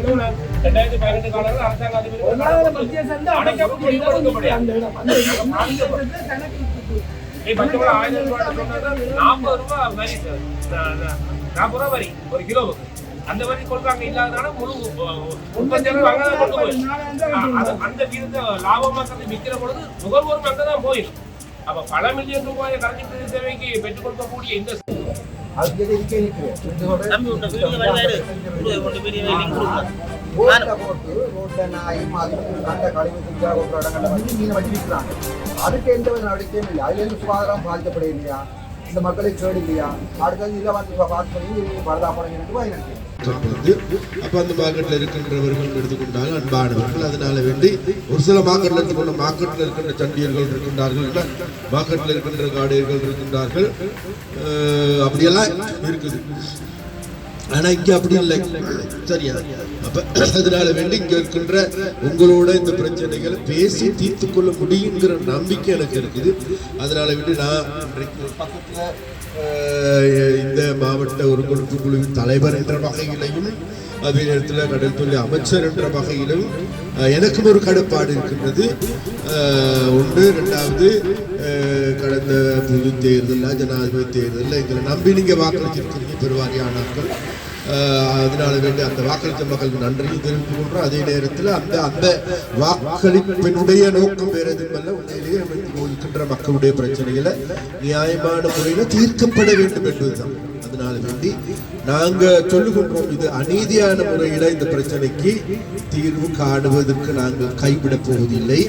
வந்து ரெண்டாயிரத்தி பதினெட்டு காலங்கள் அரசாங்க அதிபர் ரூபா ஆயிரம் ரூபாய் சொன்னா நாற்பது வரி. நாற்பது ரூபா வரி ஒரு கிலோவுக்கு அந்த வரி கொடுக்காங்க இல்லாதனால முழு உற்பத்தியாளர் அங்கே தான் கொண்டு போயிடும் அந்த விற்கிற பொழுது நுகர்வோரும் அங்கே தான் போயிடும். அப்ப பல மில்லியன் ரூபாயை கரண்ட் சேவைக்கு பெற்றுக் கொடுக்கக்கூடிய இந்த அதுக்கு எந்த வித நடவடிக்கையும் இல்லை அதுல இருந்து சுகாதாரம் பாதிக்கப்பட இல்லையா இந்த மக்களுக்கு கேடு இல்லையா? அடுத்தது இதை வந்து பார்த்து பண்ணி பரதாப்படம் எனக்கு எனக்கு வந்து அப்ப அந்த மார்க்கெட்ல இருக்கின்றவர்கள் எடுத்துக்கொண்டால் அன்பானவர்கள். அதனால வேண்டி ஒரு சில மார்க்கெட்ல எடுத்துக்கொண்ட மார்க்கெட்ல இருக்கின்ற சண்டியர்கள் இருக்கின்றார்கள் மார்க்கெட்ல இருக்கின்ற காடியர்கள் இருக்கின்றார்கள். அப்படியெல்லாம் இருக்குது. ஆனா இங்க அப்படி இல்லை. சரியா? அப்ப அதனால வேண்டி இங்க இருக்கின்ற உங்களோட இந்த பிரச்சனைகளை பேசி தீர்த்து கொள்ள முடியுங்கிற நம்பிக்கை எனக்கு இருக்குது. அதனால வேண்டி நான் பக்கத்துல இந்த மாவட்ட ஒரு கொடுப்பு குழுவின் தலைவர் என்ற வகையிலையும் அதே நேரத்தில் கடல் அமைச்சர் என்ற வகையிலும் எனக்கும் ஒரு கடுப்பாடு இருக்கின்றது. ஒன்று ரெண்டாவது இந்த பொது தேர்தலில் ஜனாதிபதி தேர்தலில் எங்களை நம்பி நீங்கள் வாக்களிச்சிருக்கிறீங்க பெருவாரியானாக்கள் அதனால வேண்டி அந்த வாக்களித்த மக்களுக்கு நன்றியும் தெரிவித்துக் கொள்றோம் அதே நேரத்தில் அந்த அந்த வாக்களிப்பினுடைய நோக்கம் வேறு எதுவுமல்ல உண்மையிலேயே அமைந்து இருக்கின்ற மக்களுடைய பிரச்சனைகளை நியாயமான முறையில் தீர்க்கப்பட வேண்டும் என்பதுதான். அதனால வேண்டி நாங்கள் சொல்லுகின்றோம் இது அநீதியான முறையில் இந்த பிரச்சனைக்கு தீர்வு காணுவதற்கு நாங்கள் கைவிடப் போவதில்லை.